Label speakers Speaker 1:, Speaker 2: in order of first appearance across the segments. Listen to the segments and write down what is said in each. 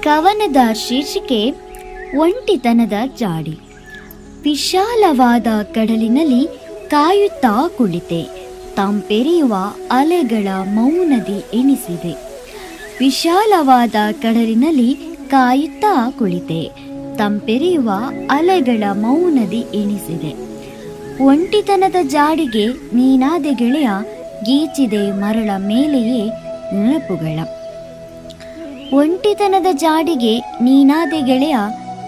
Speaker 1: ಕವನದ ಶೀರ್ಷಿಕೆ ಒಂಟಿತನದ ಜಾಡಿ. ವಿಶಾಲವಾದ ಕಡಲಿನಲ್ಲಿ ಕಾಯುತ್ತಾ ಕುಳಿತೆ. ತಂಪೆರೆಯುವ ಅಲೆಗಳ ಮೌನದಿ ಎಣಿಸಿದೆ ವಿಶಾಲವಾದ ಕಡಲಿನಲ್ಲಿ ಕಾಯುತ್ತಾ ಕುಳಿತೆ. ತಂಪೆರೆಯುವ ಅಲೆಗಳ ಮೌನದಿ ಎಣಿಸಿದೆ ಒಂಟಿತನದ ಜಾಡಿಗೆ ನೀನಾದೆ ಗೆಳೆಯ ಗೀಚಿದೆ ಮರಳ ಮೇಲೆಯೇ ನೆನಪುಗಳ. ಒಂಟಿತನದ ಜಾಡಿಗೆ ನೀನಾದೆ ಗೆಳೆಯ,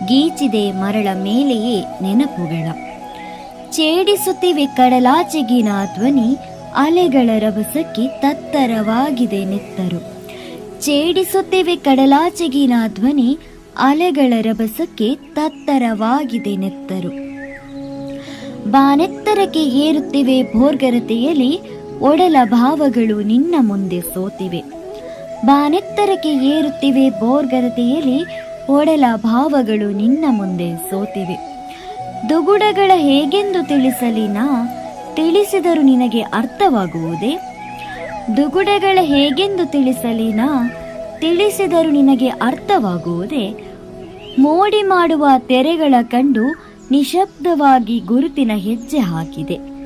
Speaker 1: ಗೀಚಿದೆ ಮರಳ ಮೇಲೆಯೇ ನೆನಪುಗಳ. ಚೇಡಿಸುತ್ತಿವೆ ಕಡಲಾಚೆಗಿನ ಧ್ವನಿ, ಅಲೆಗಳ ರಭಸಕ್ಕೆ ತತ್ತರವಾಗಿದೆ ನೆತ್ತರು. ಚೇಡಿಸುತ್ತಿವೆ ಕಡಲಾಚೆಗಿನ ಧ್ವನಿ, ಅಲೆಗಳ ರಭಸಕ್ಕೆ ತತ್ತರವಾಗಿದೆ ನೆತ್ತರು. ಬಾನೆತ್ತರಕ್ಕೆ ಏರುತ್ತಿವೆ ಭೋರ್ಗರತೆಯಲ್ಲಿ ಒಡಲ ಭಾವಗಳು ನಿನ್ನ ಮುಂದೆ ಸೋತಿವೆ. ಬಾನೆತ್ತರಕ್ಕೆ ಏರುತ್ತಿವೆ ಬೋರ್ಗರತೆಯಲ್ಲಿ ಒಡಲ ಭಾವಗಳು ನಿನ್ನ ಮುಂದೆ ಸೋತಿವೆ. ದುಗುಡಗಳ ಹೇಗೆಂದು ತಿಳಿಸಲಿ ನಾ, ತಿಳಿಸಿದರೂ ನಿನಗೆ ಅರ್ಥವಾಗುವುದೇ? ದುಗುಡಗಳ ಹೇಗೆಂದು ತಿಳಿಸಲಿ ನಾ, ತಿಳಿಸಿದರೂ ನಿನಗೆ ಅರ್ಥವಾಗುವುದೇ? ಮೋಡಿ ಮಾಡುವ ತೆರೆಗಳ ಕಂಡು ನಿಶಬ್ದವಾಗಿ ಗುರುತಿನ ಹೆಜ್ಜೆ ಹಾಕಿದೆ.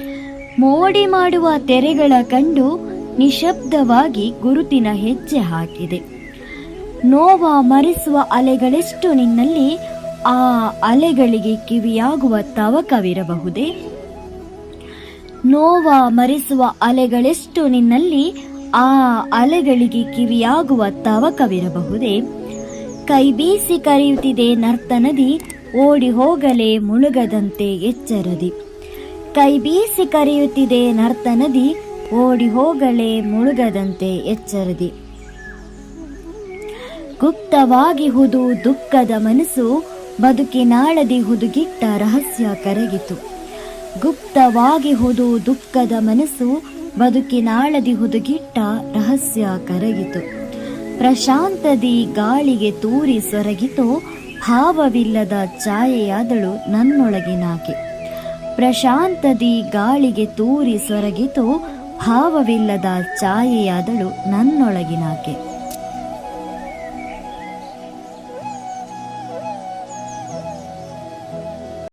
Speaker 1: ಮೋಡಿ ಮಾಡುವ ತೆರೆಗಳ ಕಂಡು ನಿಶಬ್ದವಾಗಿ ಗುರುತಿನ ಹೆಜ್ಜೆ ಹಾಕಿದೆ. ನೋವ ಮರೆಸುವ ಅಲೆಗಳೆಷ್ಟು ನಿನ್ನಲ್ಲಿ ಆ ಅಲೆಗಳಿಗೆ ಕಿವಿಯಾಗುವ ತವಕವಿರಬಹುದೇ? ನೋವ ಮರೆಸುವ ಅಲೆಗಳೆಷ್ಟು ನಿನ್ನಲ್ಲಿ ಆ ಅಲೆಗಳಿಗೆ ಕಿವಿಯಾಗುವ ತವಕವಿರಬಹುದೇ? ಕೈ ಬೀಸಿ ಕರೆಯುತ್ತಿದೆ ನರ್ತನದಿ, ಓಡಿ ಹೋಗಲೇ ಮುಳುಗದಂತೆ ಎಚ್ಚರದಿ. ಕೈ ಬೀಸಿ ಕರೆಯುತ್ತಿದೆ ನರ್ತನದಿ, ಓಡಿ ಹೋಗಲೇ ಮುಳುಗದಂತೆ ಎಚ್ಚರದಿ. ಗುಪ್ತವಾಗಿ ಹುದು ದುಃಖದ ಮನಸ್ಸು ಬದುಕಿನಾಳದಿ ಹುದುಗಿಟ್ಟ ರಹಸ್ಯ ಕರಗಿತು. ಗುಪ್ತವಾಗಿ ಹುದು ದುಃಖದ ಮನಸ್ಸು ಬದುಕಿನಾಳದಿ ಹುದುಗಿಟ್ಟ ರಹಸ್ಯ ಕರಗಿತು. ಪ್ರಶಾಂತದಿ ಗಾಳಿಗೆ ತೂರಿ ಸೊರಗಿತು, ಭಾವವಿಲ್ಲದ ಛಾಯೆಯಾದಳು ನನ್ನೊಳಗಿನಾಕೆ. ಪ್ರಶಾಂತದಿ ಗಾಳಿಗೆ ತೂರಿ ಸೊರಗಿತು ಭಾವವಿಲ್ಲದ ಛಾಯೆಯಾದಳು ನನ್ನೊಳಗಿನಾಕೆ.